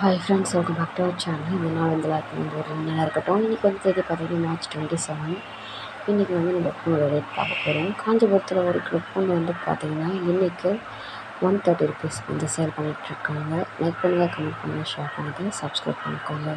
Hi friends welcome back to our channel இந்த நாள் வந்து எல்லாருக்கும் வந்து ஒரு நல்லா இருக்கட்டும். இன்றைக்கி வந்து தேதி பார்த்தீங்கன்னா மார்ச் டுவெண்ட்டி செவன் இன்றைக்கி வந்து நம்ம பூவோட ரேட் பார்க்க போகிறோம் காஞ்சிபுரத்தில் ஒரு கிலோ பூண்டு வந்து பார்த்தீங்கன்னா இன்றைக்கி ஒன் தேர்ட்டி ருபீஸ் வந்து சேல் பண்ணிகிட்ருக்காங்க லைக் பண்ணுங்கள் கமெண்ட் பண்ணுங்கள் ஷேர் பண்ணுங்கள் சப்ஸ்கிரைப் பண்ணிக்கோங்க.